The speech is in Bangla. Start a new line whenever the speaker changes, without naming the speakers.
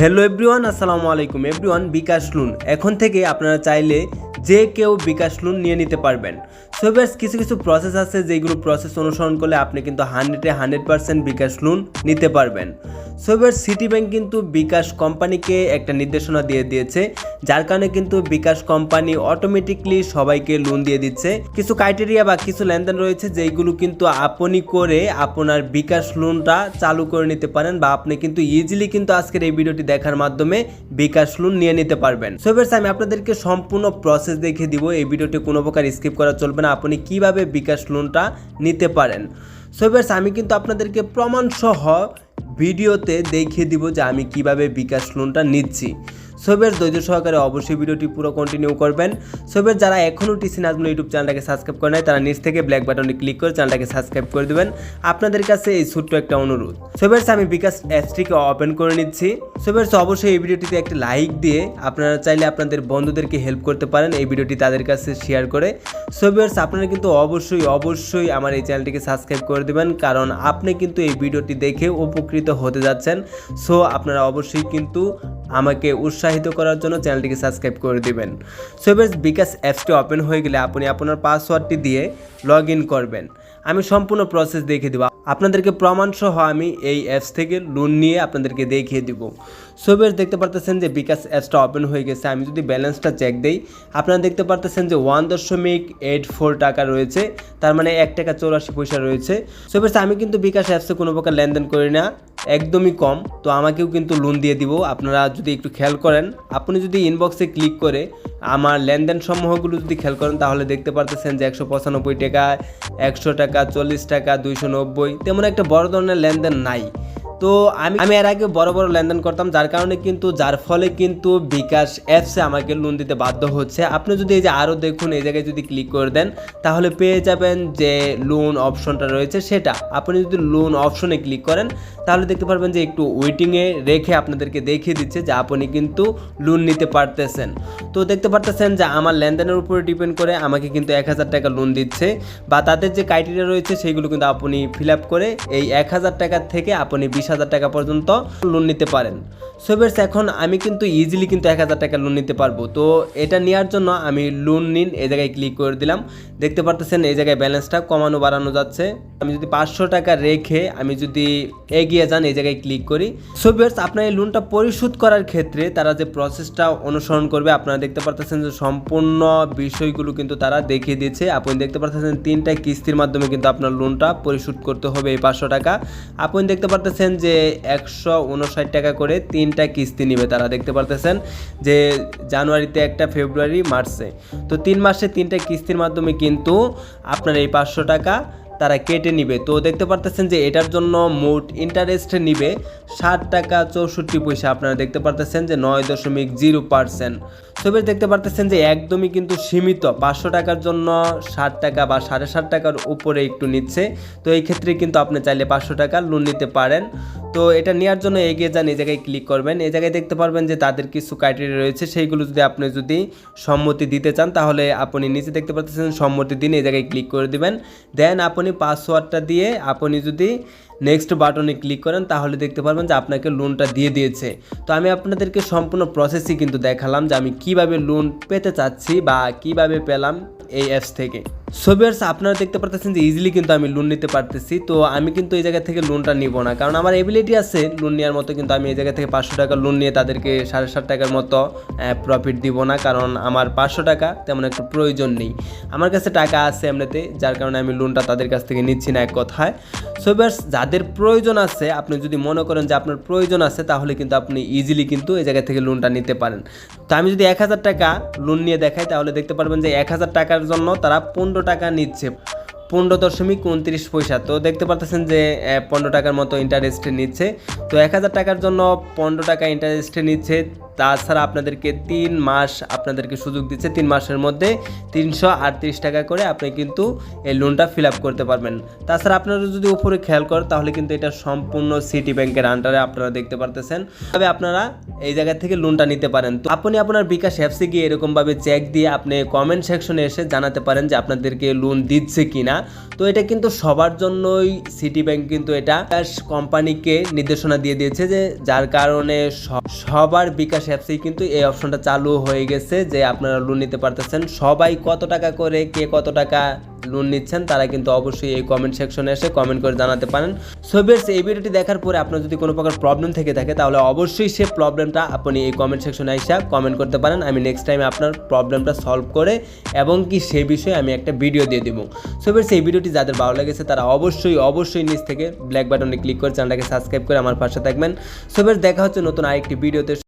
হ্যালো এভরিওয়ান আসসালামু আলাইকুম এভরিওয়ান বিকাশ লোন। এখন থেকে আপনারা চাইলে যে কেউ বিকাশ লোন নিয়ে নিতে পারবেন। সো বেশ, কিছু কিছু প্রসেস আছে যেগুলো প্রসেস অনুসরণ করলে আপনি কিন্তু হান্ড্রেডে হান্ড্রেড পার্সেন্ট বিকাশ লোন নিতে পারবেন। সো এবার সিটি ব্যাংক কিন্তু বিকাশ কোম্পানিকে একটা নির্দেশনা দিয়ে দিয়েছে, যার কারণে কিন্তু বিকাশ কোম্পানি অটোমেটিকলি সবাইকে লোন দিয়ে দিচ্ছে। কিছু ক্রাইটেরিয়া বা কিছু লেনদেন রয়েছে যেগুলো কিন্তু আপনি করে আপনার বিকাশ লোনটা চালু করে নিতে পারেন বা আপনি কিন্তু ইজিলি কিন্তু আজকের এই ভিডিওটি দেখার মাধ্যমে বিকাশ লোন নিয়ে নিতে পারবেন। সো এবার আমি আপনাদেরকে সম্পূর্ণ প্রসেস দেখিয়ে দিব। এই ভিডিওটি কোনো প্রকার স্কিপ করা চলবে না। আপনি কীভাবে বিকাশ লোনটা নিতে পারেন? সো এবার আমি কিন্তু আপনাদেরকে প্রমাণ সহ ভিডিওতে দেখিয়ে দিব যে আমি কীভাবে বিকাশ লোনটা নিচ্ছি। সবের ধৈর্য সহকারে অবশ্যই ভিডিওটি পুরো কন্টিনিউ করবেন। সবের যারা এখনও টিসি নাজমুল ইউটিউব চ্যানেলটাকে সাবস্ক্রাইব করে নাই, তারা নিচ থেকে ব্ল্যাক বাটনে ক্লিক করে চ্যানেলটাকে সাবস্ক্রাইব করে দেবেন। আপনাদের কাছে এই ছোট্ট একটা অনুরোধ। সবের আমি বিকাশ অ্যাপসটিকে ওপেন করে নিচ্ছি। সবের অবশ্যই এই ভিডিওটিতে একটা লাইক দিয়ে আপনারা চাইলে আপনাদের বন্ধুদেরকে হেল্প করতে পারেন এই ভিডিওটি তাদের কাছে শেয়ার করে। সবের আপনারা কিন্তু অবশ্যই অবশ্যই আমার এই চ্যানেলটিকে সাবস্ক্রাইব করে দেবেন, কারণ আপনি কিন্তু এই ভিডিওটি দেখে উপকৃত হতে যাচ্ছেন। সো, আপনারা অবশ্যই কিন্তু আমাকে উৎসাহিত করার জন্য চ্যানেলটিকে সাবস্ক্রাইব করে দিবেন। সো এবার বিকাশ অ্যাপসটি ওপেন হয়ে গেলে আপনি আপনার পাসওয়ার্ডটি দিয়ে লগ ইন করবেন। আমি সম্পূর্ণ প্রসেস দেখিয়ে দেবো। আপনাদেরকে প্রমাণ সহ আমি এই অ্যাপস থেকে লোন নিয়ে আপনাদেরকে দেখিয়ে দিব। সো এবার দেখতে পারতেছেন যে বিকাশ অ্যাপসটা ওপেন হয়ে গেছে। আমি যদি ব্যালেন্সটা চেক দেই, আপনারা দেখতে পারতেছেন যে ওয়ান দশমিক এইট ফোর টাকা রয়েছে। তার মানে এক টাকা চৌরাশি পয়সা রয়েছে। সো এবার আমি কিন্তু বিকাশ অ্যাপসে কোনো প্রকার লেনদেন করি না। একদমই কম, তো আমাকেও কিন্তু লোন দিয়ে দিব। আপনারা যদি একটু খেয়াল করেন, আপনি যদি ইনবক্সে ক্লিক করে আমার লেনদেন সমূহগুলো যদি খেয়াল করেন, তাহলে দেখতে পারতেছেন যে একশো পঁচানব্বই টাকা, একশো টাকা, চল্লিশ টাকা, দুইশো নব্বই, তেমন একটা বড় ধরনের লেনদেন নাই। তো আমি আমি এর আগে বড় বড় লেনদেন করতাম, যার কারণে কিন্তু, যার ফলে কিন্তু বিকাশ অ্যাপসে আমাকে লোন দিতে বাধ্য হচ্ছে। আপনি যদি এই যে আরও দেখুন, এই জায়গায় যদি ক্লিক করে দেন, তাহলে পেয়ে যাবেন যে লোন অপশনটা রয়েছে সেটা। আপনি যদি লোন অপশনে ক্লিক করেন, তাহলে দেখতে পারবেন যে একটু ওয়েটিংয়ে রেখে আপনাদেরকে দেখিয়ে দিচ্ছে যে আপনি কিন্তু লোন নিতে পারতেছেন। তো দেখতে পারতেছেন যে আমার লেনদেনের উপরে ডিপেন্ড করে আমাকে কিন্তু এক হাজার টাকা লোন দিচ্ছে, বা তাদের যে ক্রাইটেরিয়া রয়েছে সেইগুলো কিন্তু আপনি ফিল আপ করে এই এক হাজার টাকার থেকে আপনি বিশ হাজার টাকা পর্যন্ত লোন নিতে পারেন। সোবের্স এখন আমি কিন্তু ইজিলি কিন্তু এক হাজার টাকা লোন নিতে পারব। তো এটা নেওয়ার জন্য আমি লোন নিন, এই জায়গায় ক্লিক করে দিলাম। দেখতে পারতেছেন এই জায়গায় ব্যালেন্সটা কমানো বাড়ানো যাচ্ছে। আমি যদি পাঁচশো টাকা রেখে আমি যদি এগিয়ে যান, এই জায়গায় ক্লিক করি। সোবিয়ার্স আপনার এই লোনটা পরিশোধ করার ক্ষেত্রে তারা যে প্রসেসটা অনুসরণ করবে, আপনারা দেখতে পারতেছেন যে সম্পূর্ণ বিষয়গুলো কিন্তু তারা দেখিয়ে দিয়েছে। আপনি দেখতে পারতেছেন তিনটা কিস্তির মাধ্যমে কিন্তু আপনার লোনটা পরিশোধ করতে হবে এই পাঁচশো টাকা। আপনি দেখতে পারতেছেন যে একশো উনষাট টাকা করে তিনটা কিস্তি নিবে, তারা দেখতে পারতেছেন যে জানুয়ারিতে একটা, ফেব্রুয়ারি, মার্চে। তো তিন মাসে তিনটা কিস্তির মাধ্যমে কিন্তু আপনার এই পাঁচশো টাকা তারা কেটে নিবে। তো দেখতে পারতেছেন যে এটার জন্য মোট ইন্টারেস্ট নিবে ষাট টাকা চৌষট্টি পয়সা। আপনারা দেখতে পারতেছেন যে নয় দশমিক জিরো পার্সেন্ট। ছবি দেখতে পারতেছেন যে একদমই কিন্তু সীমিত। পাঁচশো টাকার জন্য ষাট টাকা বা সাড়ে ষাট টাকার উপরে একটু নিচ্ছে। তো এই ক্ষেত্রে কিন্তু আপনি চাইলে পাঁচশো টাকা লোন নিতে পারেন। তো এটা নেওয়ার জন্য এগিয়ে যান, এই জায়গায় ক্লিক করবেন। এই জায়গায় দেখতে পারবেন যে তাদের কিছু ক্রাইটেরিয়া রয়েছে। সেইগুলো যদি আপনি যদি সম্মতি দিতে চান, তাহলে আপনি নিচে দেখতে পাচ্ছেন সম্মতি দিন, এই জায়গায় ক্লিক করে দিবেন। দেন আপনি পাসওয়ার্ডটা দিয়ে আপনি যদি নেক্সট বাটনে ক্লিক করেন, তাহলে দেখতে পারবেন যে আপনাকে লোনটা দিয়ে দিয়েছে। তো আমি আপনাদেরকে সম্পূর্ণ প্রসেসই কিন্তু দেখালাম যে আমি কীভাবে লোন পেতে চাচ্ছি বা কীভাবে পেলাম এই অ্যাপস থেকে। সোবিয়ার্স আপনারা দেখতে পারতেছেন যে ইজিলি কিন্তু আমি লোন নিতে পারতেছি। তো আমি কিন্তু এই জায়গা থেকে লোনটা নিব না। কারণ আমার এবিলিটি আছে লোন নেওয়ার মতো, কিন্তু আমি এই জায়গা থেকে পাঁচশো টাকা লোন নিয়ে তাদেরকে সাড়ে সাত টাকার মতো প্রফিট দিব না। কারণ আমার পাঁচশো টাকা তেমন একটু প্রয়োজন নেই। আমার কাছে টাকা আছে এমনিতে, যার কারণে আমি লোনটা তাদের কাছ থেকে নিচ্ছি না এক কথায়। সোভিয়ার্স যাদের প্রয়োজন আছে, আপনি যদি মনে করেন যে আপনার প্রয়োজন আছে, তাহলে কিন্তু আপনি ইজিলি কিন্তু এই জায়গা থেকে লোনটা নিতে পারেন। তো আমি যদি এক হাজার টাকা লোন নিয়ে দেখাই, তাহলে দেখতে পারবেন যে এক হাজার টাকার জন্য তারা পনেরো টাকা নিচ্ছে। পনেরো দশমিক উনত্রিশ পয়সা। তো দেখতে পারতেছেন যে পনেরো টাকার মতো ইন্টারেস্টে নিচ্ছে। তো এক হাজার টাকার জন্য পনেরো টাকা ইন্টারেস্টে নিচ্ছে। তাছাড়া আপনাদেরকে তিন মাস আপনাদেরকে সুযোগ দিচ্ছে, তিন মাসের মধ্যে তিনশো আটত্রিশ টাকা করে আপনি কিন্তু এই লোনটা ফিল আপ করতে পারবেন। তাছাড়া আপনারা যদি উপরে খেয়াল করেন, তাহলে কিন্তু এটা সম্পূর্ণ সিটি ব্যাংকের আন্ডারে আপনারা দেখতে পারতেছেন। তবে আপনারা এই জায়গা থেকে লোনটা নিতে পারেন। তো আপনি আপনার বিকাশ অ্যাপসে গিয়ে এরকমভাবে চেক দিয়ে আপনি কমেন্ট সেকশনে এসে জানাতে পারেন যে আপনাদেরকে লোন দিচ্ছে কিনা। তো এটা কিন্তু সবার জন্যই সিটি ব্যাংক কিন্তু এটা কোম্পানিকে নির্দেশনা দিয়ে দিয়েছে যে যার কারণে সবার বিকাশ অ্যাপসেই কিন্তু এই অপশনটা চালু হয়ে গেছে যে আপনারা লোন নিতে পারতেছেন। সবাই কত টাকা করে, কে কত টাকা লোন নিচ্ছেন, তারা কিন্তু অবশ্যই এই কমেন্ট সেকশনে এসে কমেন্ট করে জানাতে পারেন। সো বেশ, এই ভিডিওটি দেখার পরে আপনার যদি কোনো প্রকার প্রবলেম থেকে থাকে, তাহলে অবশ্যই সে প্রবলেমটা আপনি এই কমেন্ট সেকশনে এসে কমেন্ট করতে পারেন। আমি নেক্সট টাইম আপনার প্রবলেমটা সলভ করে এবং কি সেই বিষয়ে আমি একটা ভিডিও দিয়ে দেবো। সো বেশ, এই ভিডিওটি যাদের ভালো লেগেছে, তারা অবশ্যই অবশ্যই নিচ থেকে ব্ল্যাক বাটনে ক্লিক করে চ্যানেলটাকে সাবস্ক্রাইব করে আমার পাশে থাকবেন। সো বেশ, দেখা হচ্ছে নতুন আরেকটি ভিডিওতে